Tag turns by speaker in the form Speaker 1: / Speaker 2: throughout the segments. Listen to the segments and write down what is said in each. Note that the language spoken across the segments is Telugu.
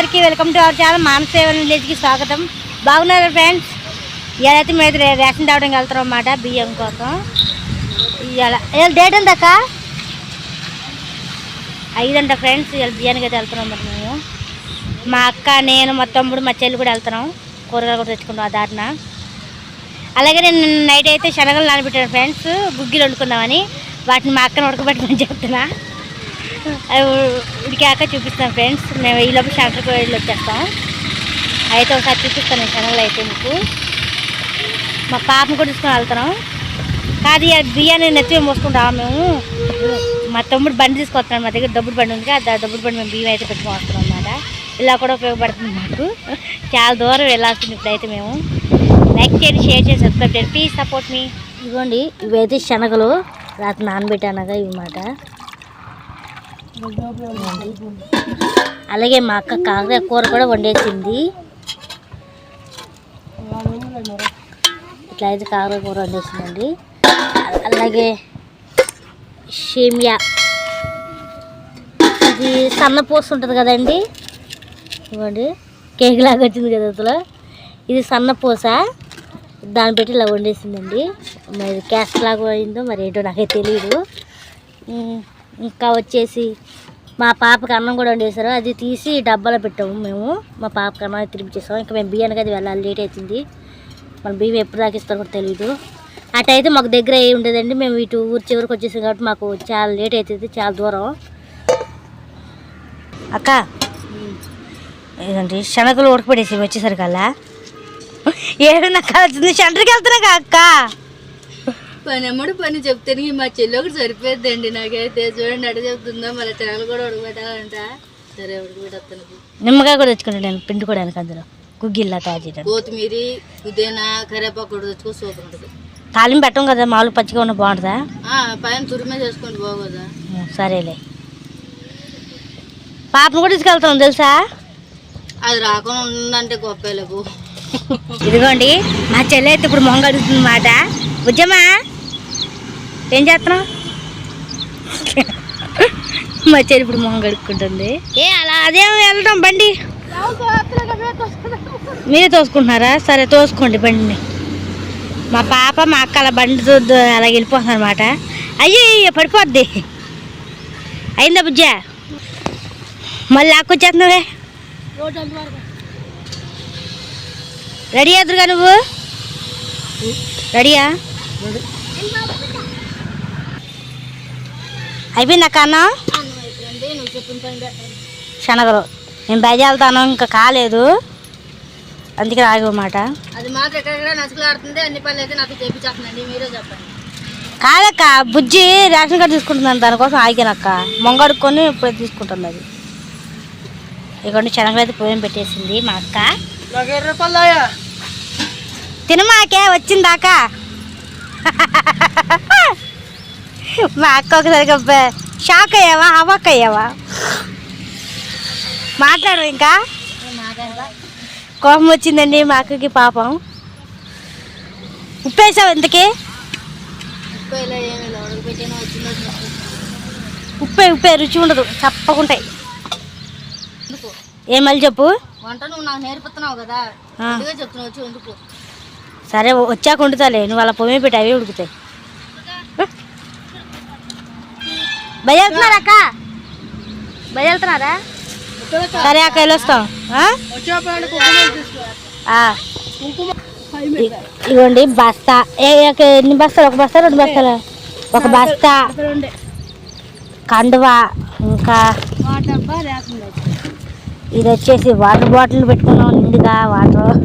Speaker 1: అందరికీ వెల్కమ్ టు అవర్ ఛానల్ మానసేవ విలేజ్కి స్వాగతం. బాగున్నారు ఫ్రెండ్స్ ఇవాళైతే మేము అయితే రేషన్ తేవడానికి వెళ్తాం అన్నమాట బియ్యం కోసం. ఇవాళ ఇవాళ డేట్ ఎంత అక్క? ఐదంట ఫ్రెండ్స్ ఇవాళ బియ్యానికి అయితే వెళ్తున్నాం మరి మేము. మా అక్క నేను మా తమ్ముడు మా చెల్లి కూడా వెళ్తున్నాం. కూరగాయలు కూడా తెచ్చుకుంటాం ఆ దారిన. అలాగే నేను నైట్ అయితే శనగలు నానబెట్టాను ఫ్రెండ్స్ గుగ్గిలు వండుకుందామని. వాటిని మా అక్కను ఉడకబెట్టమని చెప్తున్నా. అవి ఉడికాక చూపిస్తాను ఫ్రెండ్స్. మేము ఈ లోపు షాంకర్కి వెళ్ళి వచ్చేస్తాం అయితే ఒకసారి చూపిస్తాను ఛానల్ శనగలు అయితే మీకు. మా పాపను కూడా తీసుకొని వెళ్తున్నాం. కాదు బియ్యాన్ని నెత్తి మోసుకుంటాం మేము. మా తమ్ముడు బండి తీసుకొస్తున్నాం మా దగ్గర. డబ్బుడు బండి ఉంది. ఆ డబ్బుడు బండి మేము బియ్యం అయితే పెట్టుకొని వస్తున్నాం అన్నమాట. ఇలా కూడా ఉపయోగపడుతుంది మాకు. చాలా దూరం వెళ్ళాల్సింది ఇప్పుడైతే మేము. లైక్ చేయండి షేర్ చేసి సబ్స్క్రైబ్ చేయండి. ప్లీజ్ సపోర్ట్ మీ ఇదిగోండి ఇవైతే శనగలు. రాత్రి నానబెట్టానగా ఇవి మాట. అలాగే మా అక్క కాకర కూర కూడా వండేసింది. ఇట్లా అయితే కాకర కూర వండేసిందండి. అలాగే షేమియా ఇది సన్నపూస ఉంటుంది కదండి. ఇవ్వండి. కేక్ లాగా వచ్చింది కదా అసలు ఇది సన్నపూస దాన్ని పెట్టి ఇలా వండేసిందండి. మరి క్యాస్ట్ లాగా అయిందో మరి ఏంటో నాకైతే తెలియదు ఇంకా వచ్చేసి మా పాపకి అన్నం కూడా వండేశారు. అది తీసి డబ్బాలో పెట్టాము మేము. మా పాపకి అన్నం తినిపించేసాం ఇంకా మేము బియ్యానికి అది వెళ్ళాలి. లేట్ అవుతుంది మన బియ్యం ఎప్పుడు దాకా కూడా తెలియదు అటైతే మాకు దగ్గర ఏ ఉండేదండి. మేము ఇటు ఊరి చివరికి వచ్చేసాం కాబట్టి మాకు చాలా లేట్ అవుతుంది చాలా దూరం. అక్క. ఇదండి శనగలు ఉడకపడేసి వచ్చేసరికల్లా? ఏడున్నక్క వచ్చింది సెంటర్కి వెళ్తున్నా అక్క?
Speaker 2: పని అమ్మడు పని చెప్తాను మా చెల్లి ఒకటి సరిపోద్దండి నాకైతే చూడండి అడ చెప్తుందో మళ్ళీ తెగలు కూడా ఉడకబెట్టాలంట. సరే ఉడకబెట్టేస్తాను
Speaker 1: నిమ్మకాయ కూడా తెచ్చుకుంటాను నేను పిండుకోవడానికి అందులో. గుగ్గిల్లా తయారు చేయడానికి
Speaker 2: కొత్తిమీర పుదీనా కరివేపాకు కూడా తెచ్చుకో సూపర్ ఉంటుంది.
Speaker 1: తాలింపు పెట్టం కదా మామూలు పచ్చిగా ఉన్న బాగుంటుందా?
Speaker 2: పైన తురిమే చేసుకోండి బాగోదా
Speaker 1: సరేలే. పాపను కూడా తీసుకెళ్తాం తెలుసా?
Speaker 2: అది రాకుండా ఉందంటే గొప్ప
Speaker 1: ఇదిగోండి మా చెల్లె అయితే ఇప్పుడు మొహం కడుగుతుంది మాట. బుజ్జమ్మా ఏం చేస్తున్నావు? మా చెల్లి ఇప్పుడు మొహం కడుక్కుంటుంది. ఏ అలా అదేం వెళ్ళడం బండి. మీరే తోసుకుంటున్నారా? సరే తోసుకోండి బండిని. మా పాప మా అక్క అలా బండి అలా వెళ్ళిపోతుంది అనమాట అయ్యో పడిపోద్ది. అయిందా బుజ్జ? మళ్ళీ లాక్కొచ్చేస్తున్నావే రెడీ అవుతురుగా నువ్వు? రెడీయా? అయిపోయింది అక్క అన్న? శనగలు. నేను బయట వెళ్తాను ఇంకా కాలేదు. అందుకే ఆగమాట
Speaker 2: అది మాత్రం ఎక్కడెక్కడ నసుకులాడుతుంది అన్ని పనులు అయితే నాకు చేపించేస్తుందండి మీరే చెప్పండి.
Speaker 1: కాదక్క బుజ్జి రేషన్ కార్డు తీసుకుంటుందని దానికోసం ఆగానక్క మొంగడుకొని ఇప్పుడే తీసుకుంటుంది అది. ఇదిగోండి శనగలు అయితే పోయం పెట్టేసింది మా అక్క. తినమాకే వచ్చిందాకా? మా అక్క ఒకసారి షాక్ అయ్యావా? అవాక్ అయ్యావా? మాట్లాడు ఇంకా. కోపం వచ్చిందండి మా అక్కకి పాపం. ఉప్పేసావు ఎందుకే
Speaker 2: ఉప్పే
Speaker 1: ఉప్పే రుచి ఉండదు. చప్పకుంటాయి. ఏం మళ్ళీ చెప్పు?
Speaker 2: వంట నువ్వు నాకు నేర్పుతున్నావు కదా.
Speaker 1: ఆ.
Speaker 2: అందుకే చెప్తున్నావు వచ్చి వండుకో.
Speaker 1: సరే వచ్చాక వండుతాలే నువ్వు అలా పొమ్మే పెట్టి అవి ఉడుకుతాయి. బయలుతున్నారా అక్క? బయలుతున్నారా సరే అక్క వెళ్ళొస్తాం ఆ? ఆ. ఇ- ఇదిగోండి బస్తా. ఎన్ని బస్తాలు? ఒక బస్తా రెండు బస్తాలు? ఒక బస్తా. కండువా ఇంకా ఇది వచ్చేసి వాటర్ బాటిల్ పెట్టుకున్నాం నిండుగా వాటర్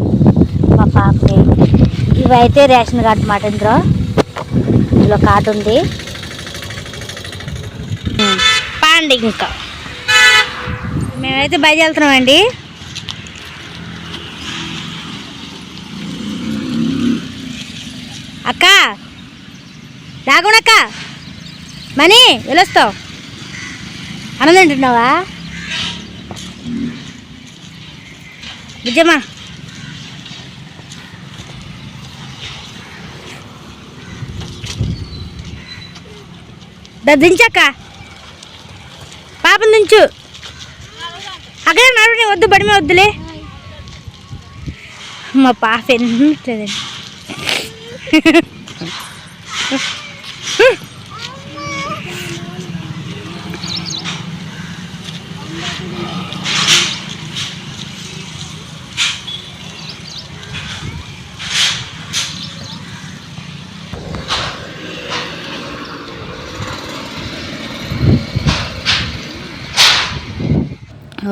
Speaker 1: మా పాపని ఇవైతే రేషన్ కార్డు మాట ఇందులో. ఇందులో కార్డు ఉంది. ఉమ్, పాండి ఇంకా. మేమైతే బయలుదేరుతున్నామండి అక్క రాగుణక్క మనీ వెళ్ళొస్తావు అన్నం తింటున్నావా? బుజ్జమ్మా దా దించక్క. పాపం దించు. అక్కడ నడు వద్దు బడిమే వద్దులే. మా పాప ఎన్నట్లేదండి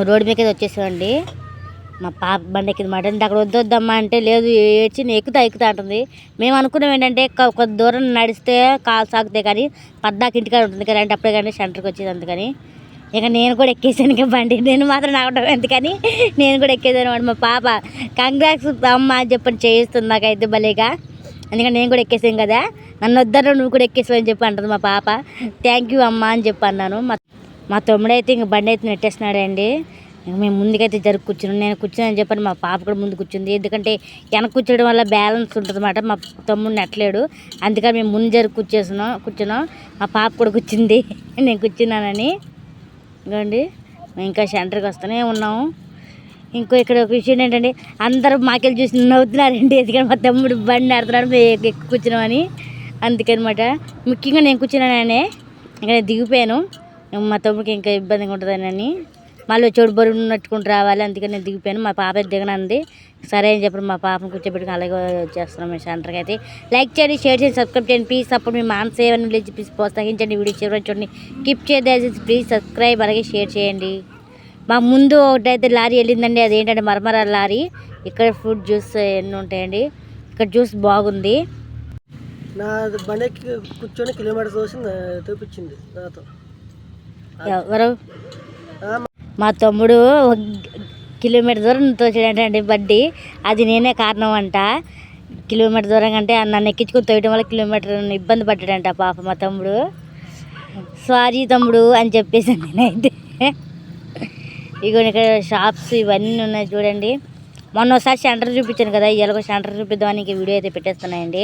Speaker 1: రోడ్డు మీదకి వచ్చేసామండి మా పాప బండి ఎక్కింది మాట. అంటే అక్కడ వద్దొద్దమ్మా అంటే లేదు ఏడ్చి నేను ఎక్కుతా ఎక్కుతా అంటుంది. మేము అనుకున్నాం ఏంటంటే కొంత దూరం నడిస్తే కాలు సాగుతాయి కానీ పద్దాకి ఇంటికాడ ఉంటుంది కదా అంటే అప్పుడే కానీ సెంటర్కి వచ్చేది అందుకని. ఇక నేను కూడా ఎక్కేసాను ఇంకా బండి. నేను మాత్రం నాకడం ఎందుకని? నేను కూడా ఎక్కేసాను అనమాట మా పాప కంగ్రాక్స్ అమ్మ అని చెప్పని చేయిస్తుంది నాకైతే భలేగా అందుకని నేను కూడా ఎక్కేసాను కదా. నన్ను వద్దరు నువ్వు కూడా ఎక్కేసావు అని చెప్పి అంటుంది మా పాప. థ్యాంక్ యూ అమ్మ అని చెప్పి అన్నాను. మా తమ్ముడైతే ఇంక బండి అయితే నెట్టేస్తున్నాడండి. ఇంక మేము ముందుకైతే జరుగు కూర్చున్నాం. నేను కూర్చున్నాను చెప్పాను. మా పాప కూడా ముందు కూర్చుంది. ఎందుకంటే వెనక కూర్చోవడం వల్ల బ్యాలెన్స్ ఉంటుంది అన్నమాట మా తమ్ముడు నెట్టలేడు. అందుకని మేము ముందు జరుగు కూర్చేస్తున్నాం. కూర్చున్నాం. మా పాప కూడా కూర్చుంది. నేను కూర్చున్నానని. ఇంకోండి మేము ఇంకా సెంటర్కి వస్తూనే ఉన్నాము ఇంకో ఇక్కడ ఒక విషయం ఏంటంటే అందరూ మాకెళ్ళి చూసి నవ్వుతున్నారండి. ఎందుకంటే మా తమ్ముడు బండి నడుతున్నాడు మేము ఎక్కు- ఎక్కువ కూర్చున్నామని. అందుకనమాట. ముఖ్యంగా నేను కూర్చున్నాననే. ఇంకా నేను దిగిపోయాను. మా తమ్ముడికి ఇంకా ఇబ్బందిగా ఉంటుందని మళ్ళీ చోటు బరువు నట్టుకుంటూ రావాలి అందుకని నేను దిగిపోయాను. మా పాప దిగనంది. సరే అని చెప్పి మా పాపను కూర్చోబెట్టుకుని అలాగే వచ్చేస్తున్నాం మేము సెంటర్కి అయితే. లైక్ చేయండి షేర్ చేయండి సబ్స్క్రైబ్ చేయండి. ప్లీజ్ సపోర్ట్ మీ మాన్ సేవని ప్లీజ్ ప్లీజ్ ప్రోత్సహించండి. వీడియో చివరి చూడండి. కిప్ చేయదు ప్లీజ్ సబ్స్క్రైబ్ అలాగే షేర్ చేయండి. మా ముందు ఒకటైతే లారీ వెళ్ళిందండి. అదేంటంటే మరమర లారీ. ఇక్కడ ఫ్రూట్ జ్యూస్ ఎన్ని ఉంటాయండి. ఇక్కడ జ్యూస్ బాగుంది.
Speaker 3: నా బండి కూర్చొని కిలోమీటర్స్ చూసి చూపించింది నాతో.
Speaker 1: ఎవరు? మా తమ్ముడు కిలోమీటర్ దూరం తోచాడంటే బడ్డి అది నేనే కారణం అంట కిలోమీటర్ దూరం అంటే నన్ను ఎక్కించుకొని తోయడం వల్ల కిలోమీటర్ ఇబ్బంది పడ్డాడంట పాప మా తమ్ముడు. సారీ తమ్ముడు అని చెప్పేసి నేనైతే. ఇగో ఇక్కడ షాప్స్ ఇవన్నీ ఉన్నాయి చూడండి. మొన్న ఒకసారి సెంటర్ చూపించాను కదా ఇవాళ సెంటర్ చూపిద్దామని ఇంక వీడియో అయితే పెట్టేస్తున్నాయండి.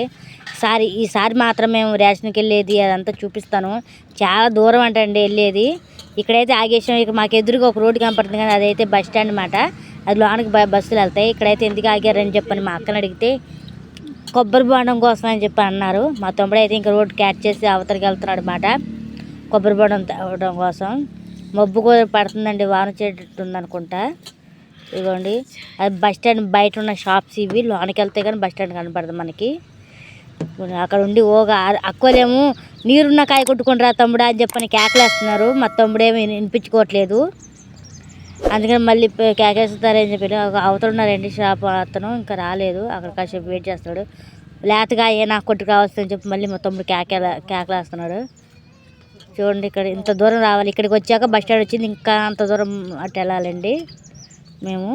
Speaker 1: సారి ఈసారి మాత్రం మేము రేషన్కి వెళ్ళేది అదంతా చూపిస్తాను. చాలా దూరం అంటండి వెళ్ళేది. ఇక్కడైతే ఆగేసాం. ఇక మాకు ఎదురుగా ఒక రోడ్డు కనపడుతుంది కానీ అదైతే బస్ స్టాండ్ అనమాట అది లోనికి బ- బస్సులు వెళ్తాయి. ఇక్కడైతే ఎందుకు ఆగారని చెప్పని మా అక్కని అడిగితే కొబ్బరి బోండం కోసం అని చెప్పి అన్నారు. మా తమ్ముడు అయితే ఇంకా రోడ్డు క్యాచ్ చేసి అవతలికి వెళ్తున్నాడు అనమాట కొబ్బరి బోండం తవ్వడం కోసం. మబ్బు కూడా పడుతుందండి. వాన చెట్టు అనుకుంటా. ఇదిగోండి. అది బస్ స్టాండ్ బయట ఉన్న షాప్స్ ఇవి. లోనికి వెళ్తే కానీ బస్ స్టాండ్ కనపడదు మనకి. అక్కడ ఉండి ఓగా అక్కలేము నీరున్న కాయ కొట్టుకొని రా తమ్ముడా అని చెప్పని కేకలేస్తున్నారు. మా తమ్ముడేమి వినిపించుకోవట్లేదు. అందుకని మళ్ళీ కేకేస్తారని చెప్పి అవతలు ఉన్నారండి షాప్ అతను ఇంకా రాలేదు. అక్కడ కాసేపు వెయిట్ చేస్తాడు. లేతగా ఏ నాకు కొట్టు కావస్తుందని చెప్పి మళ్ళీ మా తమ్ముడు కేకల కేకలేస్తున్నాడు. చూడండి ఇక్కడ ఇంత దూరం రావాలి. ఇక్కడికి వచ్చాక బస్ స్టాండ్ వచ్చింది. ఇంకా అంత దూరం అటు వెళ్ళాలండి మేము.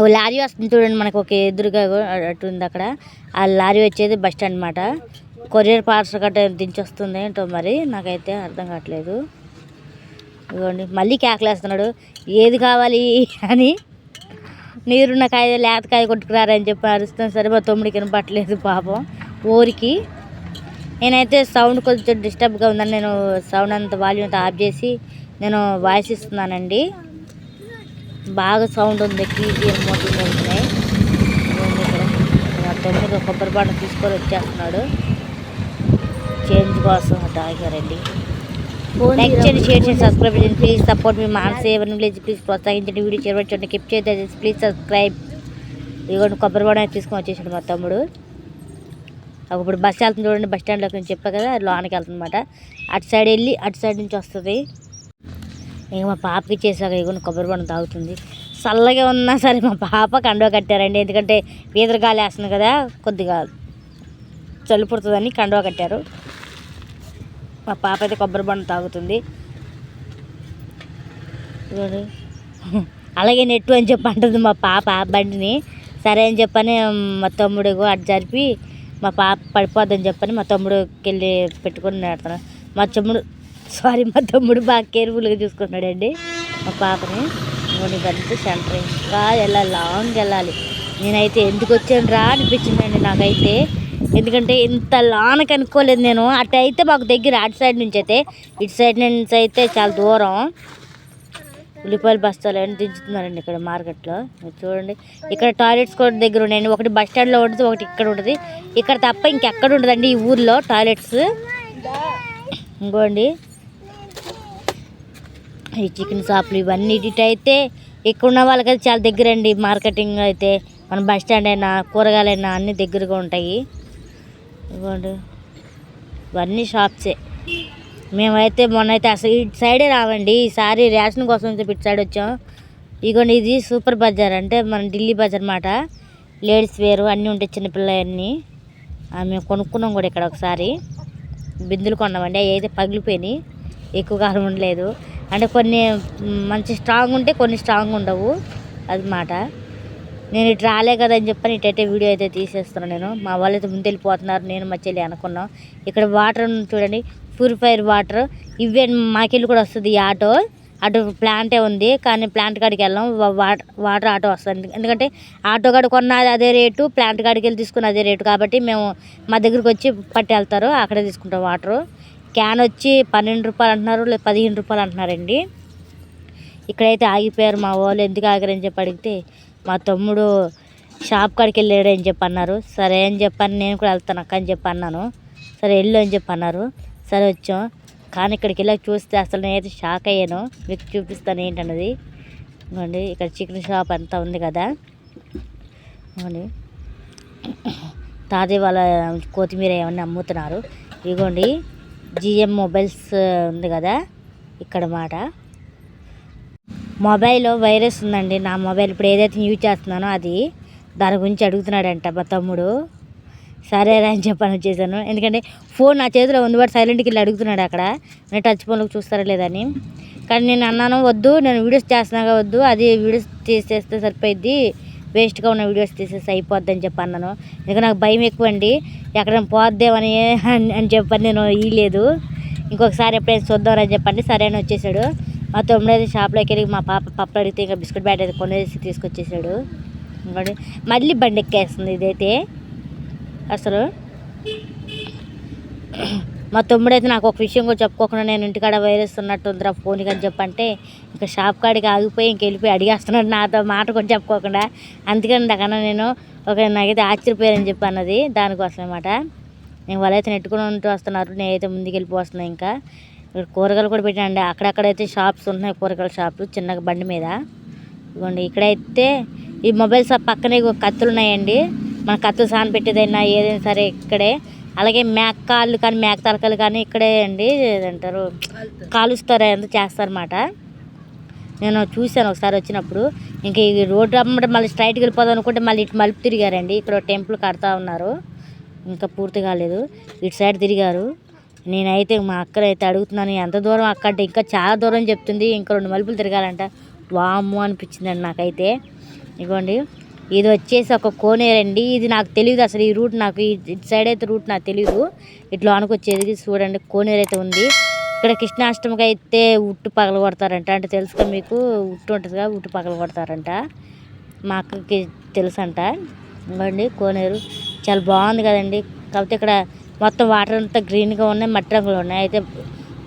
Speaker 1: ఓ లారీ వస్తుంది చూడండి మనకు ఒక ఎదురుగా అటు ఉంది అక్కడ. ఆ లారీ వచ్చేది బస్ స్టాండ్ అనమాట కొరియర్ పార్సల్ గట్రా దించి వస్తుంది ఏంటో మరి నాకైతే అర్థం కావట్లేదు. ఇదిగోండి మళ్ళీ కేకలేస్తున్నాడు. ఏది కావాలి అని నీరున్న కాయ లేతకాయ కొట్టుకురారని చెప్పి అరుస్తాను సరే మా తమ్ముడికి వినపట్లేదు పాపం. ఊరికి నేనైతే సౌండ్ కొంచెం డిస్టర్బ్గా ఉందని నేను సౌండ్ అంత వాల్యూమ్ అంతా ఆఫ్ చేసి నేను వాయిస్ ఇస్తున్నానండి. బాగా సౌండ్ ఉంది కీజీ మోటార్ వెళ్తున్నాయి ఇక్కడ. తమ్ముడు కొబ్బరి బాండ తీసుకొని వచ్చేస్తున్నాడు. చేంజ్ కోసం అటు ఆగారండి లైక్ చేయండి షేర్ చేయండి సబ్స్క్రైబ్ చేయండి. ప్లీజ్ సపోర్ట్ మీ మానస ఏవని ప్లీజ్ ప్లీజ్ ప్రోత్సహించండి. వీడియో చేరవచ్చండి కిప్ చేయండి ప్లీజ్ సబ్స్క్రైబ్ ఇదిగోండి కొబ్బరి బొండం తీసుకొని వచ్చేసాడు మా తమ్ముడు. ఇప్పుడు బస్ వెళ్తుంది చూడండి బస్ స్టాండ్లోకి నేను చెప్పా కదా లోనికి వెళ్తుందన్నమాట. అటు సైడ్ వెళ్ళి అటు సైడ్ నుంచి వస్తుంది. ఇక మా పాపకి చేసాక ఇగోని కొబ్బరి పండు తాగుతుంది. చల్లగా ఉన్నా సరే మా పాప కండువ కట్టారండి. ఎందుకంటే వీధర గాలి వేస్తుంది కదా కొద్దిగా చలి పుడుతుందని కండువ కట్టారు. మా పాప అయితే కొబ్బరి బండ తాగుతుంది. అలాగే నెట్టు అని చెప్పి అంటుంది మా పాప బండిని. సరే అని చెప్పని మా తమ్ముడు అటు జరిపి మా పాప పడిపోద్దని చెప్పని మా తమ్ముడుకి వెళ్ళి పెట్టుకొని నేడుతున్నాడు మా తమ్ముడు సారీ మా తమ్ముడు బాగా కేర్ఫుల్గా చూసుకున్నాడండి మా పాపని ఇవ్వండి ఇదంతా సెంటర్ ఇంకా వెళ్ళాలి లాంగ్ వెళ్ళాలి. నేనైతే ఎందుకు వచ్చాను రా అనిపించిందండి నాకైతే. ఎందుకంటే ఇంత లానకి అనుకోలేదు నేను. అటు అయితే మాకు దగ్గర అటు సైడ్ నుంచి అయితే ఇటు సైడ్ నుంచి అయితే చాలా దూరం. ఉల్లిపాయలు బస్తాలు అని దించుతున్నారండి ఇక్కడ మార్కెట్లో. చూడండి. ఇక్కడ టాయిలెట్స్ కూడా దగ్గర ఉన్నాయండి. ఒకటి బస్ స్టాండ్లో ఉంటుంది ఒకటి ఇక్కడ ఉంటుంది. ఇక్కడ తప్ప ఇంకెక్కడ ఉండదండి ఈ ఊర్లో టాయిలెట్స్ ఇంకోండి. ఈ చికెన్ షాపులు ఇవన్నీ అయితే ఇక్కడ ఉన్న వాళ్ళకైతే చాలా దగ్గర అండి మార్కెటింగ్ అయితే మన బస్ స్టాండ్ అయినా కూరగాయలైనా అన్నీ దగ్గరగా ఉంటాయి. ఇవ్వండి ఇవన్నీ షాప్సే మేమైతే మొన్న అయితే అసలు ఇటు సైడే రావండి. ఈసారి రేషన్ కోసం ఇటు సైడ్ వచ్చాం. ఇగోండి ఇది సూపర్ బజార్ అంటే మన ఢిల్లీ బజార్ అన్నమాట లేడీస్ వేరు అన్నీ ఉంటాయి చిన్నపిల్లలన్నీ మేము కొనుక్కున్నాం కూడా ఇక్కడ ఒకసారి. బిందులు కొన్నామండి. అవి అయితే పగిలిపోయినాయి. ఎక్కువ కాలం ఉండలేదు. అంటే కొన్ని మంచి స్ట్రాంగ్ ఉంటే కొన్ని స్ట్రాంగ్ ఉండవు. అది మాట. నేను ఇటు రాలే కదా అని చెప్పని ఇటైతే వీడియో అయితే తీసేస్తున్నాను నేను. మా వాళ్ళైతే ముందు వెళ్ళిపోతున్నారు నేను మా చెల్లి అనుకున్నాం. ఇక్కడ వాటర్ చూడండి. ప్యూరిఫైర్ వాటర్ ఇవే మాకెళ్ళి కూడా వస్తుంది ఈ ఆటో. అటు ప్లాంటే ఉంది. కానీ ప్లాంట్ కాడికి వెళ్ళాం. వా- వాటర్ వాటర్ ఆటో వస్తుంది. ఎందుకంటే ఆటో కాడ కొన్న అదే రేటు ప్లాంట్ కాడికి వెళ్ళి తీసుకున్న అదే రేటు కాబట్టి మేము మా దగ్గరికి వచ్చి పట్టి వెళ్తారు అక్కడే తీసుకుంటాం వాటరు క్యాన్ వచ్చి పన్నెండు రూపాయలు అంటున్నారు లేదా పదిహేను రూపాయలు అంటున్నారండి. ఇక్కడైతే ఆగిపోయారు మా వాళ్ళు ఎందుకు ఆగారని చెప్పి అడిగితే మా తమ్ముడు షాప్ కాడికి వెళ్ళాడు అని చెప్పి అన్నారు. సరే అని చెప్పని నేను కూడా వెళ్తాను అక్క అని చెప్పి అన్నాను. సరే వెళ్ళు అని చెప్పి అన్నారు. సరే వచ్చాం. కానీ ఇక్కడికి వెళ్ళాక చూస్తే అసలు నేనైతే షాక్ అయ్యాను. మీకు చూపిస్తాను ఏంటన్నది. ఇదిగోండి ఇక్కడ చికెన్ షాప్ అంతా ఉంది కదా. ఇవ్వండి తాజా వాళ్ళ కొత్తిమీర ఏమన్నా అమ్ముతున్నారు. ఇదిగోండి. జిఎం మొబైల్స్ ఉంది కదా? ఇక్కడ మాట. మొబైల్లో వైరస్ ఉందండి. నా మొబైల్ ఇప్పుడు ఏదైతే యూజ్ చేస్తున్నానో అది. దాని గురించి అడుగుతున్నాడంట మా తమ్ముడు. సరే రా అని చెప్పని వచ్చేసాను. ఎందుకంటే ఫోన్ నా చేతిలో ఉంది వాడు సైలెంట్కి వెళ్ళి అడుగుతున్నాడు అక్కడ. నేను టచ్ ఫోన్లోకి చూస్తారా లేదని కానీ నేను అన్నాను వద్దు నేను వీడియోస్ చేస్తున్నాగా వద్దు. అది వీడియోస్ తీసేస్తే సరిపోయిద్ది. వేస్ట్గా ఉన్న వీడియోస్ తీసేసి అయిపోద్ది అని చెప్పి అన్నాను. ఇంకా నాకు భయం ఎక్కువ అండి ఎక్కడ పోద్దేమని అని అని చెప్పని నేను ఇయ్యలేదు. ఇంకొకసారి ఎప్పుడైనా చూద్దామని చెప్పండి సరే అని వచ్చేసాడు. మా తమ్ముడు అయితే షాప్లోకి వెళ్ళి మా పాప పప్పులు అడిగితే ఇంకా బిస్కెట్ బ్యాట్ అయితే కొనేసి తీసుకొచ్చేసాడు. ఇంకోటి మళ్ళీ బండి ఎక్కేస్తుంది ఇదైతే. అసలు మా తమ్ముడైతే నాకు ఒక విషయం కూడా చెప్పుకోకుండా నేను ఇంటికాడ వైరస్ ఉన్నట్టుందిరా ఫోన్కి అని చెప్పంటే ఇంకా షాప్ కాడికి ఆగిపోయి ఇంక వెళ్ళిపోయి అడిగేస్తున్నాడు నాతో మాట కూడా చెప్పుకోకుండా. అందుకని దాకన్నా నేను ఒక నాకైతే ఆశ్చర్యపోయారని చెప్పి అన్నది దానికోసం అనమాట నేను వాళ్ళైతే నెట్టుకుని ఉంటూ వస్తున్నారు నేనైతే ముందుకు వెళ్ళిపోతున్నాను ఇంకా. ఇక్కడ కూరగాయలు కూడా పెట్టండి అక్కడక్కడైతే షాప్స్ ఉన్నాయి కూరగాయల షాపు చిన్నగా బండి మీద. ఇదిగోండి ఇక్కడైతే ఈ మొబైల్ షాప్ పక్కనే కత్తులు ఉన్నాయండి. మన కత్తులు సాన్ పెట్టేదైనా ఏదైనా సరే ఇక్కడే. అలాగే మేక కాళ్ళు కానీ మేక తలకాయలు కానీ ఇక్కడే అండి ఏదంటారు కాలుస్తారు ఎంత చేస్తారన్నమాట. నేను చూశాను ఒకసారి వచ్చినప్పుడు. ఇంకా ఈ రోడ్డు అమ్మడం మళ్ళీ స్ట్రైట్కి వెళ్ళిపోదాం అనుకుంటే మళ్ళీ ఇటు మలుపు తిరిగారండి. ఇక్కడ టెంపుల్ కడతా ఉన్నారు. ఇంకా పూర్తి కాలేదు. ఇటు సైడ్ తిరిగారు. నేనైతే మా అక్కనైతే అడుగుతున్నాను ఎంత దూరం అక్క? అంటే ఇంకా చాలా దూరం చెప్తుంది. ఇంకా రెండు మలుపులు తిరగాలంట. వాము అనిపించిందండి నాకైతే. ఇదిగోండి ఇది వచ్చేసి ఒక కోనేరండి ఇది నాకు తెలియదు అసలు ఈ రూట్ నాకు ఇటు సైడ్ అయితే రూట్ నాకు తెలియదు ఇట్లా అనుకొచ్చేది చూడండి కోనేరు అయితే ఉంది. ఇక్కడ కృష్ణాష్టమికి అయితే ఉట్టు పగలు కొడతారంట అంటే తెలుసుగా మీకు ఉట్టు ఉంటుందిగా ఉట్టు పగలు కొడతారంట. మా అక్కకి తెలుసంట. ఇవ్వండి కోనేరు చాలా బాగుంది కదండి. కాకపోతే ఇక్కడ మొత్తం వాటర్ అంతా గ్రీన్గా ఉన్నాయి మట్టి రంగులో ఉన్నాయి. అయితే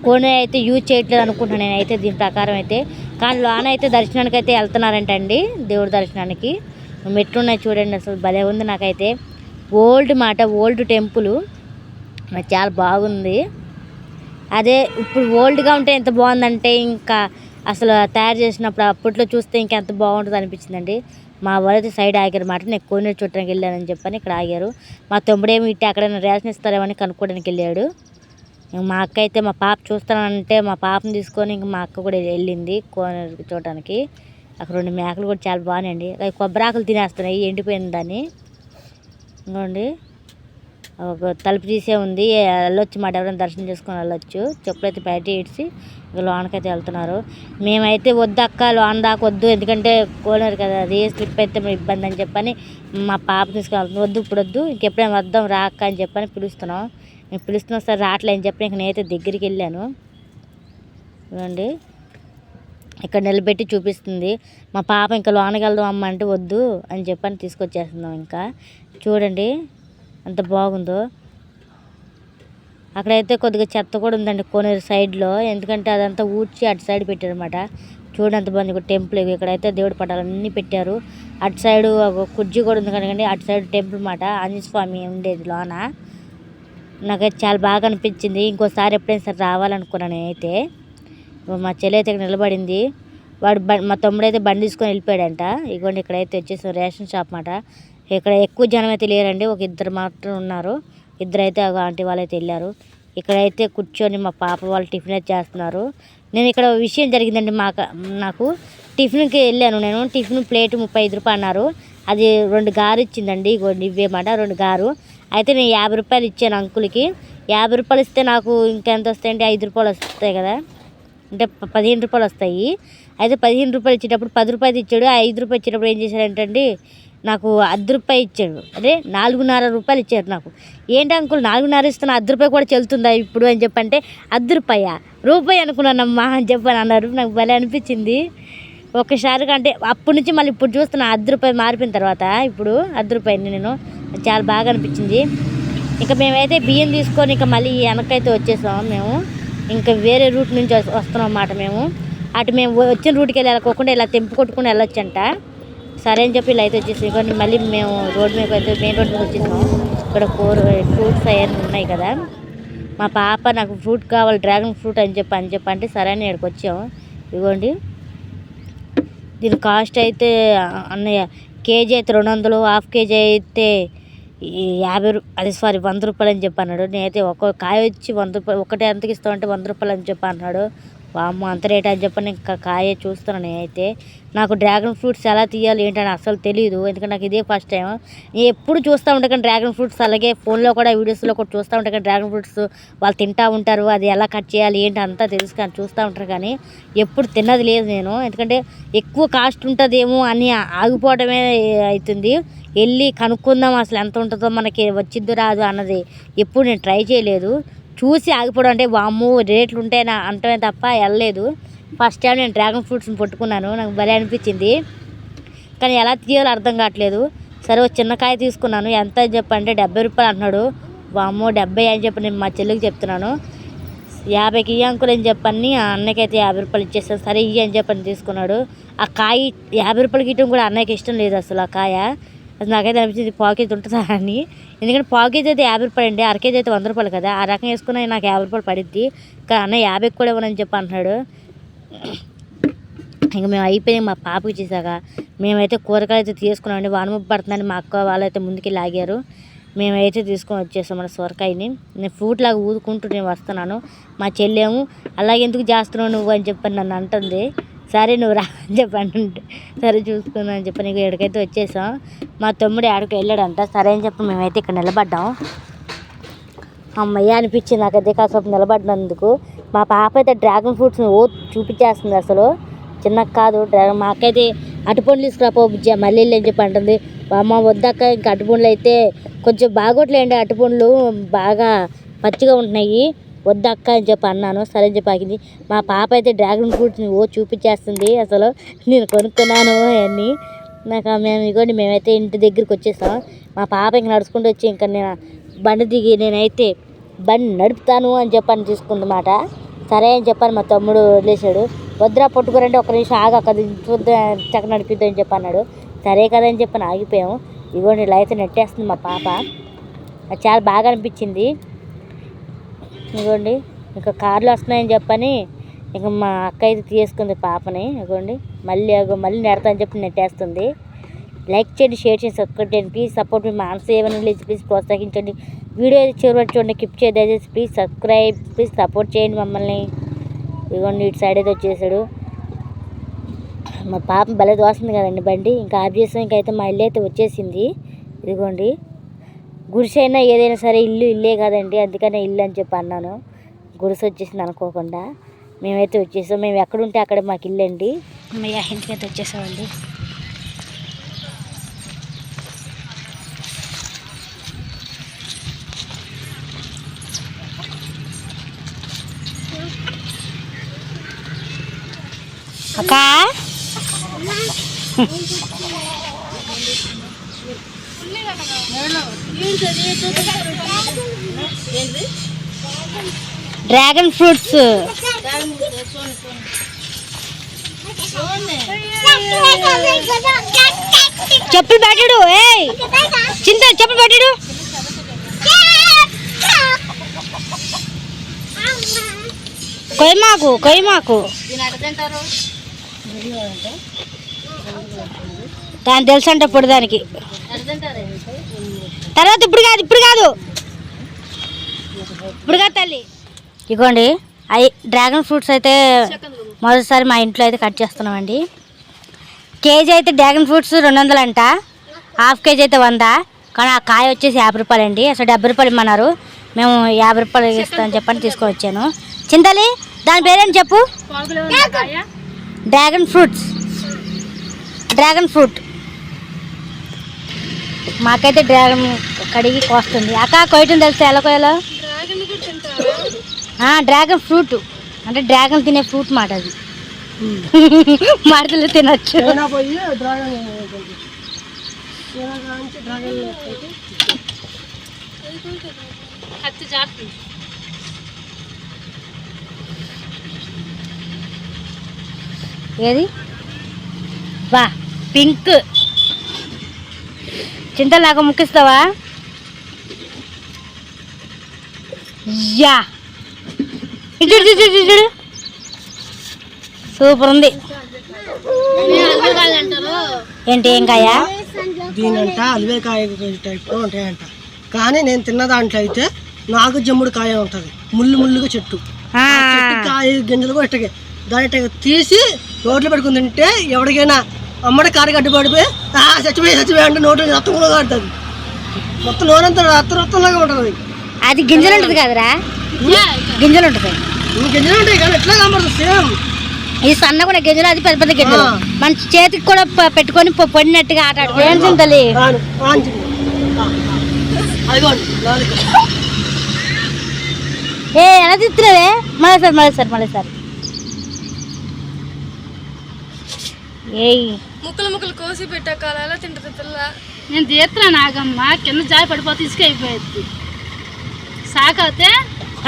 Speaker 1: కోనేరు అయితే యూజ్ చేయట్లేదు అనుకుంటున్నాను నేనైతే దీని ప్రకారం అయితే. కానీ లోన అయితే దర్శనానికి అయితే వెళ్తున్నారంట అండి దేవుడి దర్శనానికి. మెట్లు ఉన్నాయి చూడండి అసలు భలే ఉంది నాకైతే. ఓల్డ్ మాట ఓల్డ్ టెంపుల్. నాకు చాలా బాగుంది. అదే ఇప్పుడు ఓల్డ్గా ఉంటే ఎంత బాగుందంటే ఇంకా అసలు తయారు చేసినప్పుడు అప్పట్లో చూస్తే ఇంకా ఎంత బాగుంటుంది అనిపించిందండి. మా వాళ్ళైతే సైడ్ ఆగారు మాట నేను కోనేరు చుట్టానికి వెళ్ళానని చెప్పని ఇక్కడ ఆగారు. మా తమ్ముడేమి ఇట్టి అక్కడ రేషన్ ఇస్తారేమని కనుక్కోవడానికి వెళ్ళాడు. మా అక్క అయితే మా పాప చూస్తానంటే మా పాపని తీసుకొని ఇంక మా అక్క కూడా వెళ్ళింది కోనేరు చూడటానికి. అక్కడ రెండు మేకలు కూడా చాలా బాగున్నాయండి. అవి కొబ్బరాకులు తినేస్తున్నాయి. ఎండిపోయిన దాన్ని. ఇంకోండి ఒక తలుపు తీసే ఉంది. వెళ్ళొచ్చు మాట ఎవరైనా దర్శనం చేసుకొని వెళ్ళొచ్చు. చెప్పులైతే బయట ఇడిచి ఇక లోనకైతే వెళ్తున్నారు. మేమైతే వద్దు అక్క లోన దాకా వద్దు. ఎందుకంటే కోనరు కదా అది స్లిప్ అయితే మేము ఇబ్బంది అని చెప్పని మా పాప తీసుకెళ్తుంది. వద్దు ఇప్పుడు వద్దు. ఇంకెప్పుడైనా వద్దాం రా అక్క అని చెప్పని పిలుస్తున్నాం. నేను పిలుస్తున్నాం సరే రావట్లే అని చెప్పి ఇంక నేనైతే దగ్గరికి వెళ్ళాను. చూడండి ఇక్కడ నిలబెట్టి చూపిస్తుంది. మా పాప ఇంకా లోనకెళ్దాం అమ్మ అంటే వద్దు అని చెప్పని తీసుకొచ్చేస్తున్నాం ఇంకా. చూడండి ఎంత బాగుందో. అక్కడైతే కొద్దిగా చెత్త కూడా ఉందండి కోనేరు సైడ్లో. ఎందుకంటే అదంతా ఊడ్చి అటు సైడ్ పెట్టారనమాట చూడండి అంత బాగుంది ఇక్కడ టెంపుల్. ఇక్కడైతే దేవుడి పటాలు అన్నీ పెట్టారు. అటు సైడ్ ఒక కుర్జీ కూడా ఉంది కనుకండి అటు సైడ్ టెంపుల్ అన్నమాట. ఆంజనేయ స్వామి ఉండేది లోన. నాకైతే చాలా బాగా అనిపించింది. ఇంకోసారి ఎప్పుడైనా సరే రావాలనుకున్నాను నేనైతే. మా చెల్లి అయితే ఇక్కడ నిలబడింది. వాడు బ- మా తమ్ముడు అయితే బండి తీసుకొని వెళ్ళిపోయాడంట. ఇగోండి ఇక్కడైతే వచ్చేసి రేషన్ షాప్ మాట ఇక్కడ ఎక్కువ జనం అయితే లేరండి. ఒక ఇద్దరు మాత్రం ఉన్నారు. ఇద్దరు అయితే ఆంటీ వాళ్ళైతే అయితే వెళ్ళారు ఇక్కడైతే కూర్చొని మా పాప వాళ్ళు టిఫిన్ అయితే చేస్తున్నారు. నేను ఇక్కడ విషయం జరిగిందండి మాకు నాకు. టిఫిన్కి వెళ్ళాను నేను. టిఫిన్ ప్లేట్ ముప్పై ఐదు రూపాయలు అన్నారు. అది రెండు గారు ఇచ్చిందండి. ఇగోండి ఇవేమాట రెండు గారు. అయితే నేను యాభై రూపాయలు ఇచ్చాను అంకుల్కి. యాభై రూపాయలు ఇస్తే నాకు ఇంకెంత వస్తాయంటే ఐదు రూపాయలు వస్తాయి కదా. అంటే పదిహేను రూపాయలు వస్తాయి. అయితే పదిహేను రూపాయలు ఇచ్చేటప్పుడు పది రూపాయలు ఇచ్చాడు. ఐదు రూపాయలు ఇచ్చేటప్పుడు ఏం చేశాడంటే నాకు అర్ధ రూపాయి ఇచ్చాడు. అదే నాలుగున్నర రూపాయలు ఇచ్చారు నాకు. ఏంటి అంకుల్ నాలుగున్నర ఇస్తున్నా అర్ధ రూపాయి కూడా చెల్తుందా ఇప్పుడు అని చెప్పంటే అర్ధ రూపాయ? రూపాయి అనుకున్నానమ్మా అని చెప్పని అన్నారు. నాకు భలే అనిపించింది. ఒకసారి అంటే అప్పటి నుంచి మళ్ళీ ఇప్పుడు చూస్తున్నా అర్ధ రూపాయి మారిపోయిన తర్వాత ఇప్పుడు అర్ధ రూపాయని నేను చాలా బాగా అనిపించింది. ఇంకా మేమైతే బియ్యం తీసుకొని ఇంకా మళ్ళీ వెనకైతే వచ్చేసాం మేము. ఇంకా వేరే రూట్ నుంచి వస్తున్నాం అన్నమాట మేము. అటు మేము వచ్చిన రూట్కి వెళ్ళి వెళ్ళకోకుండా ఇలా తెంపు కొట్టుకుని వెళ్ళొచ్చంట. సరే అని చెప్పి ఇలా అయితే వచ్చేసి. కానీ మళ్ళీ మేము రోడ్ మీద అయితే మెయిన్ రోడ్ మీద వచ్చేసాం. ఇక్కడ ఫోర్ ఫ్రూట్స్ అవన్నీ ఉన్నాయి కదా. మా పాప నాకు ఫ్రూట్ కావాలి డ్రాగన్ ఫ్రూట్ అని చెప్పి అని చెప్పి అంటే సరే అని ఇక్కడికి వచ్చాము ఇదిగోండి. దీని కాస్ట్ అయితే అన్నయ్య కేజీ అయితే రెండు వందలు హాఫ్ కేజీ అయితే యాభై రూ అది సారీ వంద రూపాయలు అని చెప్పి అన్నాడు నేనైతే ఒక కాయ వచ్చి వంద రూపాయలు ఒకటే ఎంతకి ఇస్తామంటే వంద రూపాయలు అని చెప్పి అన్నాడు వామ్మో అంత రేట్ అని చెప్పి నేను ఇంకా కాయ చూస్తున్నాను నేనైతే. నాకు డ్రాగన్ ఫ్రూట్స్ ఎలా తీయాలి ఏంటని అసలు తెలియదు ఎందుకంటే నాకు ఇదే ఫస్ట్ టైం నేను ఎప్పుడు చూస్తూ ఉంటాను కానీ డ్రాగన్ ఫ్రూట్స్ అలాగే ఫోన్లో కూడా వీడియోస్లో కూడా చూస్తూ ఉంటాను కానీ డ్రాగన్ ఫ్రూట్స్ వాళ్ళు తింటూ ఉంటారు అది ఎలా కట్ చేయాలి ఏంటి అంతా తెలుసు కానీ చూస్తూ ఉంటారు కానీ ఎప్పుడు తిన్నది లేదు నేను. ఎందుకంటే ఎక్కువ కాస్ట్ ఉంటుందేమో అని ఆగిపోవడమే అవుతుంది. వెళ్ళి కనుక్కుందాం అసలు ఎంత ఉంటుందో మనకి వచ్చిద్దు రాదు అన్నది ఎప్పుడు నేను ట్రై చేయలేదు. చూసి ఆగిపోవడం అంటే వామ్ము రేట్లు ఉంటాయని అంటమే తప్ప వెళ్ళలేదు. ఫస్ట్ టైం నేను డ్రాగన్ ఫ్రూట్స్ని పట్టుకున్నాను. నాకు భలే అనిపించింది. కానీ ఎలా తీయాలో అర్థం కావట్లేదు. సరే ఒక చిన్న కాయ తీసుకున్నాను. ఎంత అని చెప్పంటే డెబ్బై రూపాయలు అంటున్నాడు. వామ్మో డెబ్బై అని చెప్పి నేను మా చెల్లికి చెప్తున్నాను. యాభైకి ఇయ్యి అంకుల్ అని చెప్పని ఆ అన్నకైతే యాభై రూపాయలు ఇచ్చేస్తాను. సరే ఇయ్యి అని చెప్పని తీసుకున్నాడు. ఆ కాయ యాభై రూపాయలకి ఇవ్వడం కూడా అన్నయ్యకి ఇష్టం లేదు అసలు ఆ కాయ. అది నాకైతే అనిపించింది పాకేజ్ ఉంటుందా అని. ఎందుకంటే పాకేజ్ అయితే యాభై రూపాయలు అండి. అరకేజ్ అయితే వంద రూపాయలు కదా. ఆ రకం వేసుకున్నా నాకు యాభై రూపాయలు పడిద్ది. కానీ అన్న యాభైకి కూడా ఇవ్వనని చెప్పి అంటున్నాడు. ఇంకా మేము అయిపోయాం మా పాపకి చేసాక మేమైతే కూరగాయలు అయితే తీసుకున్నామండి వాన పడుతుందని మా అక్క వాళ్ళైతే ముందుకి లాగారు. మేమైతే తీసుకొని వచ్చేసాం మన సొరకాయని. నేను ఫ్రూట్ లాగా ఊదుకుంటూ నేను వస్తున్నాను. మా చెల్లెము అలాగే ఎందుకు చేస్తున్నావు నువ్వు? అని చెప్పి నన్ను అంటుంది. సరే నువ్వు రా అని చెప్పండి సరే చూసుకున్నా అని చెప్పి నీకు ఎక్కడికైతే వచ్చేసాం. మా తమ్ముడు ఆడికి వెళ్ళాడంట. సరే అని చెప్పి మేమైతే ఇక్కడ నిలబడ్డాం. అమ్మయ్య అనిపించింది నాకైతే కాసేపు నిలబడినందుకు. మా పాప అయితే డ్రాగన్ ఫ్రూట్స్ని ఓ చూపించేస్తుంది అసలు. చిన్న కాదు డ్రాగన్ మాకైతే అటుపండ్లు తీసుకురాపో బుజ్జ మళ్ళీ వెళ్ళి అని చెప్పి అంటుంది. అమ్మ వద్దక్క ఇంకా అటుపండ్లు అయితే కొంచెం బాగోట్లేండి అటుపండ్లు బాగా పచ్చిగా ఉంటున్నాయి. వద్దక్క అని చెప్పి అన్నాను. సరే అని చెప్పి మా పాప అయితే డ్రాగన్ ఫ్రూట్స్ని ఓ చూపించేస్తుంది అసలు. నేను కొనుక్కున్నాను అవన్నీ. నాకు మేము ఇగోండి మేమైతే ఇంటి దగ్గరికి వచ్చేసాం. మా పాప ఇంక నడుచుకుంటూ వచ్చి ఇంకా నేను బండి దిగి నేనైతే బండి నడుపుతాను అని చెప్పని తీసుకుందన్నమాట సరే అని చెప్పని మా తమ్ముడు వదిలేశాడు. వద్దురా పట్టుకోరంటే ఒక నిమిషం ఆగా కదా చూద్దాం చక్క నడిపిద్దాం అని చెప్పి అన్నాడు. సరే కదా అని చెప్పని ఆగిపోయాము. ఇగోండి ఇలా అయితే నెట్టేస్తుంది మా పాప. అది చాలా బాగా అనిపించింది. ఇగోండి ఇంకా కార్లు వస్తున్నాయని చెప్పని ఇంకా మా అక్క అయితే తీసుకుంది పాపని. ఇగోండి మళ్ళీ అగో మళ్ళీ నెడతా అని చెప్పి నెట్టేస్తుంది. లైక్ చేయండి షేర్ చేసి సబ్స్క్రైబ్ చేయండి. ప్లీజ్ సపోర్ట్ మీ మానస ఏమైనా లేదు ప్లీజ్ ప్రోత్సహించండి. వీడియో చివరి చూడండి కిప్ చేయదు ప్లీజ్ సబ్స్క్రైబ్ ప్లీజ్ సపోర్ట్ చేయండి మమ్మల్ని. ఇదిగోండి ఇటు సైడ్ అయితే వచ్చేసాడు. మా పాప భలే దోస్తుంది కదండి బండి. ఇంకా ఆఫ్ చేసాం ఇంకైతే మా ఇల్లు అయితే వచ్చేసింది. ఇదిగోండి. గుడిసైనా ఏదైనా సరే ఇల్లు ఇల్లే కదండి అందుకనే ఇల్లు అని చెప్పి అన్నాను. గుడిసె వచ్చేసింది అనుకోకుండా. మేమైతే వచ్చేసాం. మేము ఎక్కడుంటే అక్కడ మాకు ఇల్లు అండి
Speaker 2: అమ్మయ్య ఇంటికైతే వచ్చేసామండి.
Speaker 1: అక్క? Dragon fruits. చెప్పులు పెట్టడు ఏయ్! చింత చెప్పులు పెట్టడు కొయ్యమాకు కొయ్యమాకు.
Speaker 2: దాని
Speaker 1: తెలుసు అంటే ఇప్పుడు దానికి. తర్వాత ఇప్పుడు కాదు ఇప్పుడు కాదు. ఇప్పుడు కాదు తల్లి. ఇగోండి అవి డ్రాగన్ ఫ్రూట్స్ అయితే మొదటిసారి మా ఇంట్లో అయితే కట్ చేస్తున్నామండి. కేజీ అయితే డ్రాగన్ ఫ్రూట్స్ రెండు వందలు అంట. హాఫ్ కేజీ అయితే వంద. కానీ ఆ కాయ వచ్చేసి యాభై రూపాయలు అండి. అసలు డెబ్బై రూపాయలు ఇమ్మన్నారు. మేము యాభై రూపాయలు ఇస్తామని చెప్పని తీసుకొని వచ్చాను చింతలి దాని పేరేంటి చెప్పు? Dragon fruits. Dragon fruit. మాకైతే డ్రాగన్ కడిగి కోస్తుంది. అక్క కొయ్యటం తెలుసా? ఎలా కోయాలో ఆ, డ్రాగన్ ఫ్రూట్. అంటే డ్రాగన్ తినే ఫ్రూట్ మాట అది. మడతలు తినొచ్చు.
Speaker 3: చైనా పోయి డ్రాగన్ చైనా నుంచి డ్రాగన్ అయితే
Speaker 2: కత్తి జాగ్రత్త
Speaker 1: ఏది? వా పింక్. చింతలాగా ముక్కిస్తావా? యా. ఇటు. సూపర్ ఉంది.
Speaker 2: అంటారు
Speaker 1: ఏంటి ఏం కాయా?
Speaker 3: దీనంట అలివేకాయ టైప్ ఉంటాయంట. కానీ నేను తిన్న దాంట్లో అయితే నాగు జమ్ముడు కాయ ఉంటుంది. ముళ్ళు ముళ్ళుగా చెట్టు. కాయ గింజలు కూడా ఇట్టగే దాని తీసి నోట్లో పెట్టుకుని తింటే ఎవరికైనా అమ్మడి కారు ఆ చచ్చిపోయి చచ్చిపోయి అంటే నోట్లో రక్తం కూడా కాడుతుంది మొత్తం నోరంతా రక్త రక్తంలాగా ఉంటుంది.
Speaker 1: అది గింజలు ఉంటుంది కదరా? గింజలు ఉంటుంది.
Speaker 3: ఈ గింజలు ఉంటాయి కానీ ఎట్లా కనబడుతుంది? సేమ్.
Speaker 1: ఇది సన్న కూడా గింజలు అది పెద్ద పెద్ద గింజలు. మన చేతికి కూడా పెట్టుకొని పొడినట్టుగా ఆట ఏ ఎలా తిత్తున్నావే మళ్ళీ సార్ మళ్ళీ సార్ మళ్ళీ సార్.
Speaker 2: ముక్కలు ముక్కలు కోసి పెట్టాక ఎలా తింటది పిల్ల. నేను తీస్తున్నా నాగమ్మ కింద జారి పడిపోతే ఇసుక అయిపోయింది. సాకైతే?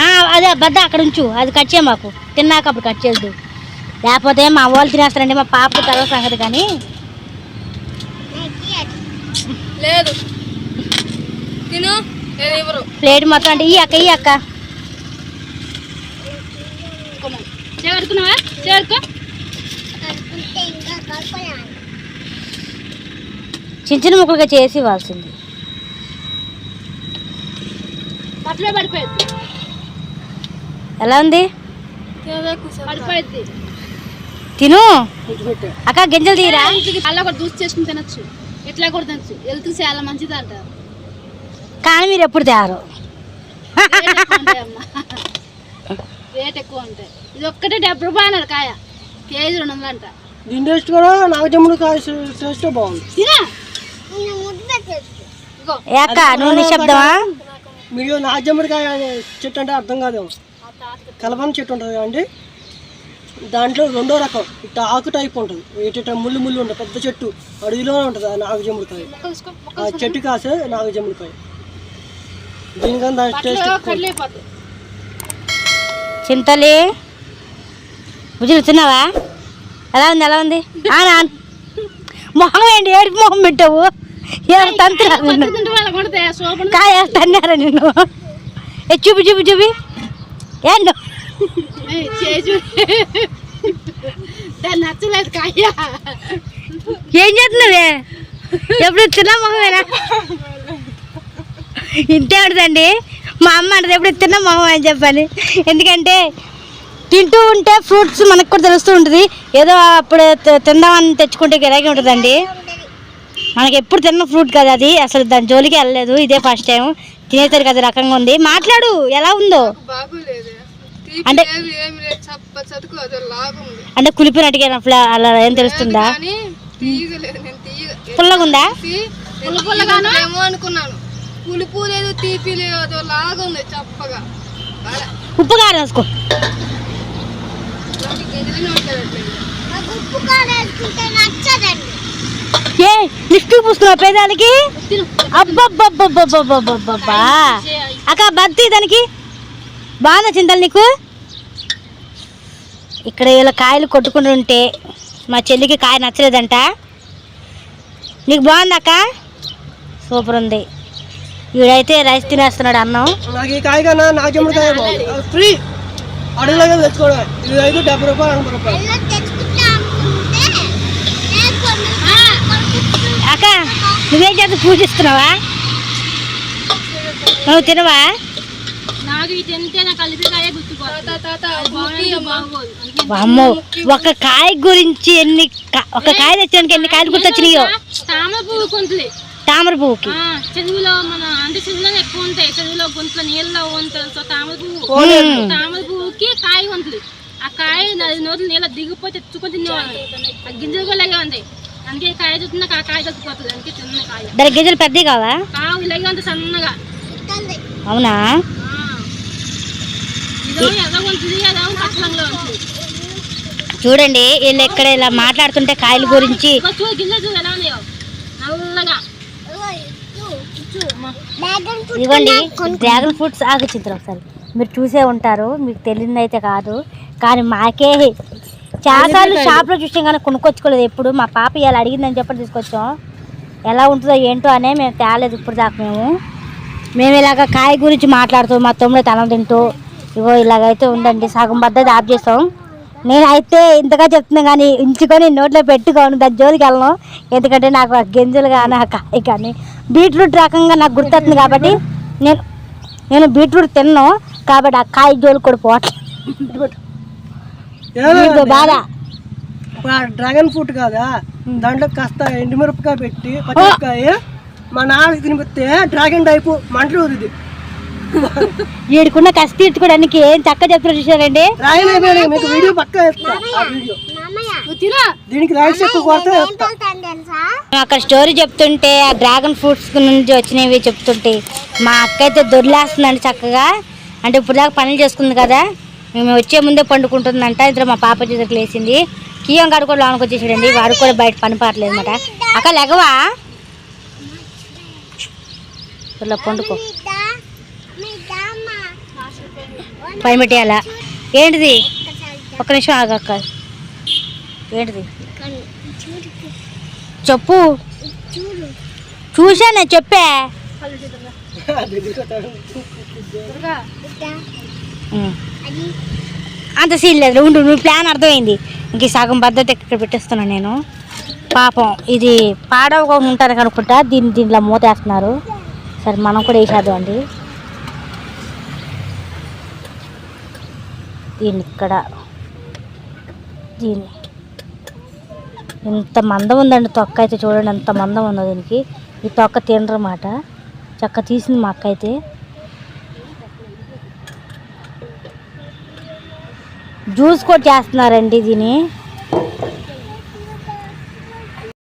Speaker 1: ఆ, అదే బద్ద అక్కడ ఉంచు. అది కట్ చేయ మాకు. తిన్నాక అప్పుడు కట్ చేయద్దు లేకపోతే మా వాళ్ళు తినేస్తారండి మా పాప తర్వాత సంగతి కానీ.
Speaker 2: లేదు. తిను.
Speaker 1: ప్లేట్ మొత్తం అంటే ఈ అక్క ఈ అక్క.
Speaker 2: చేరుకున్నావా? చేరుకో.
Speaker 1: చిన్న చిన్న ముక్కలుగా చేసి ఇవ్వాల్సింది. ఎలా ఉంది? తిను. అక్క గింజలు తీరా?
Speaker 2: అలా కూడా దూసి చేసుకుని తినచ్చు. ఎట్లా కూడా తినచ్చు. హెల్త్ చాలా మంచిది అంట
Speaker 1: కానీ మీరు ఎప్పుడు తేరు.
Speaker 2: రేట్ ఎక్కువ ఉంటాయి ఇది ఒక్కటే డెబ్బై రూపాయలు అన్నారు కాయ. కేజీ రెండు వందలు అంట
Speaker 3: దీని టేస్ట్ కూడా నాగు జమ్ముడు కాయ టేస్ట్ బాగుంది
Speaker 1: నువ్వు నిశ్శబ్దమా?
Speaker 3: మీరు నాజమ్మడికాయ చెట్టు అంటే అర్థం కాదేమో కలపన చెట్టు ఉంటుంది కదండి. దాంట్లో రెండో రకం ఇట్లా ఆకు టైప్ ఉంటుంది. ఇట ముళ్ళు ముళ్ళు ఉంటుంది పెద్ద చెట్టు అడవిలోనే ఉంటుంది ఆ నాగజమ్ముడికాయ ఆ చెట్టు కాసే నాగజమ్ముడికాయ దీనికన్నా దాని టేస్ట్
Speaker 1: చింతలి తిన్నావా? ఎలా ఉంది ఎలా ఉంది? మొహం ఏంటి? ఏడుపు మొహం పెట్టావు? ఏడు తంతురా నిన్ను
Speaker 2: తింటే వాళ్ళ కొడితే సోపన?
Speaker 1: కాయ తన్నారా నిన్ను? ఏ చూపి చూపి చూపి.
Speaker 2: దాన్ని నచ్చలేదు కాయ?
Speaker 1: ఏం చేస్తున్నావే? ఎప్పుడు తిన్నా మొహమేనా? ఇంతే ఉంటుందండి. మా అమ్మ అంటది ఎప్పుడు తిన్నా మొహం అని చెప్పని. ఎందుకంటే తింటూ ఉంటే ఫ్రూట్స్ మనకు కూడా తెలుస్తూ ఉంటుంది. ఏదో అప్పుడు తిందామని తెచ్చుకుంటే గిరాకీ ఉంటుందండి. మనకి ఎప్పుడు తిన్న ఫ్రూట్ కదా అది. అసలు దాని జోలికి వెళ్ళలేదు. ఇదే ఫస్ట్ టైం తినేసరికి అది రకంగా ఉంది. మాట్లాడు ఎలా ఉందో?
Speaker 2: బాగులేదు.
Speaker 1: అంటే
Speaker 2: ఏమి లేదు. చప్ప చదుకు అది లాగుంది
Speaker 1: అంటే కులిపినట్టుగా అట్లా అలా ఏం తెలుస్తుందా?
Speaker 2: కానీ తీయగలేదు నేను తీయ
Speaker 1: పుల్లగా ఉందా
Speaker 2: పుల్ల పుల్లగాను? ఏమో అనుకున్నాను. పులుపు లేదు తీపి లేదు అదో లాగా ఉంది చప్పగా. బాగా.
Speaker 1: ఉప్పు కారం వేసుకో. ఏ లిప్స్టిక్ పూసుకున్నావు పేదాలకి అబ్బబ్బబ్బబ్బబ్బబ్బబ్బా అక్క బతి దానికి. బాధ చింతలు నీకు? ఇక్కడ ఇలా కాయలు కొట్టుకుంటుంటే మా చెల్లికి కాయ నచ్చలేదంట. నీకు బాగుంది అక్క? సూపర్ ఉంది. ఈడైతే రైస్ తినేస్తున్నాడు అన్నం.
Speaker 3: నాకు ఈ కాయగా ఫ్రీ. అడవిలోకి తెచ్చుకోవడం ఇది ఐదు డెబ్బై రూపాయలు ఎనభై రూపాయలు.
Speaker 1: అక్క నువ్వేం చేత పూజిస్తున్నావా? నువ్వు తినవా? అమ్మో. ఒక కాయ గురించి ఎన్ని ఒక కాయ తెచ్చడానికి ఎన్ని కాయలు గుర్తొచ్చినాయో?
Speaker 2: తామర పువ్వు కొంతులే.
Speaker 1: తామర పువ్వుకి
Speaker 2: ఆ, చెరువులో మన అంటే చెరువులో ఎక్కువ ఉంటాయి. చెరువులో గుంతలో నీళ్ళలో ఉంటాయి సో తామర పువ్వు. తామర పువ్వుకి కాయ ఉంటుంది ఆ కాయ నది నోట్లు నీళ్ళ దిగిపోతే తెచ్చుకొని తినేవాళ్ళు. ఆ గింజలు కూడా ఇలాగే ఉంటాయి. అందుకే కాయ చూస్తున్నా ఆ కాయ తగ్గిపోతుంది అందుకే చిన్న కాయ.
Speaker 1: దాని గింజలు పెద్దవి కావా?
Speaker 2: కావు ఇలాగే ఉంటుంది సన్నగా.
Speaker 1: అవునా? చూడండి వీళ్ళు ఇక్కడ ఇలా మాట్లాడుతుంటే కాయల గురించి
Speaker 2: నల్లగా.
Speaker 1: ఇదిగోండి డ్రాగన్ ఫ్రూట్స్ ఆగు చిత్రం ఒకసారి. మీరు చూసే ఉంటారు మీకు తెలియదు అయితే కాదు కానీ మాకే చాలాసార్లు షాప్లో చూసాం కానీ కొనుక్కొచ్చుకోలేదు ఎప్పుడు. మా పాప ఇలా అడిగిందని చెప్పి తీసుకొచ్చాం. ఎలా ఉంటుందో ఏంటో అనే మేము తేలేదు ఇప్పుడు దాకా మేము. మేము ఇలాగ కాయ గురించి మాట్లాడుతూ మా తమ్ముడు తనం తింటూ ఇగో ఇలాగైతే ఉండండి సగం పద్ధతి ఆఫ్ చేస్తాం. నేనైతే ఇంతగా చెప్తున్నా కానీ ఇంచుకొని నోట్లో పెట్టుకోను దాని జోలికి వెళ్ళను. ఎందుకంటే నాకు గింజలు కానీ ఆ కాయ కానీ బీట్రూట్ రకంగా నాకు గుర్తొస్తుంది కాబట్టి నేను నేను బీట్రూట్ తిన్నాను కాబట్టి ఆ కాయ జోలికి కూడా పోవట్లేదు బాధ?
Speaker 3: ఆ డ్రాగన్ ఫ్రూట్ కాదా? దాంట్లో కాస్త ఎండుమిరపకాయ పెట్టి పచ్చిమిరపకాయ మా నాన్నకి తినిపిస్తే డ్రాగన్ టైపు మంటలు ఊరిది
Speaker 1: వీడికున్న కసి తీర్చుకోవడానికి ఏం చక్క చెప్తున్నారు చూసారండి
Speaker 3: మీకు వీడియో పక్క దీనికి
Speaker 1: అక్కడ స్టోరీ చెప్తుంటే ఆ డ్రాగన్ ఫ్రూట్స్ నుంచి వచ్చినవి చెప్తుంటే మా అక్క అయితే దొరిలేస్తుందండి చక్కగా. అంటే ఇప్పుడు దాకా పనులు చేసుకుంది కదా. మేము వచ్చే ముందే పండుకుంటుందంట. ఇద్దరు మా పాప చేతికి లేచింది కియం గారు కూడా లోనికి వచ్చేసాడండి. వాడు కూడా బయట పని పాటలేదు అనమాట అక్క లెగవా? ఇలా పండుకో. పని పెట్టేయాలా ఏంటిది? ఒక్క నిమిషం ఆగక్క. ఏంటిది? చెప్పు. చూసాను చెప్పే. అంత సీన్ లేదు. ఉండు నువ్వు ప్లాన్ అర్థమైంది. ఇంక సగం పద్ధతి ఇక్కడ పెట్టేస్తున్నాను నేను. పాపం ఇది పాడవగా ఉంటారు అనుకుంటా. దీన్ని దీంట్లో మూతేస్తున్నారు సరే మనం కూడా వేసేద్దాం అండి. దీన్ని ఇక్కడ దీన్ని ఇంత మందం ఉందండి తొక్క అయితే చూడండి ఎంత మందం ఉందో దీనికి. ఈ తొక్క తినరమాట చక్క తీసింది మా అక్క అయితే. జ్యూస్ కూడా చేస్తున్నారండి దీని.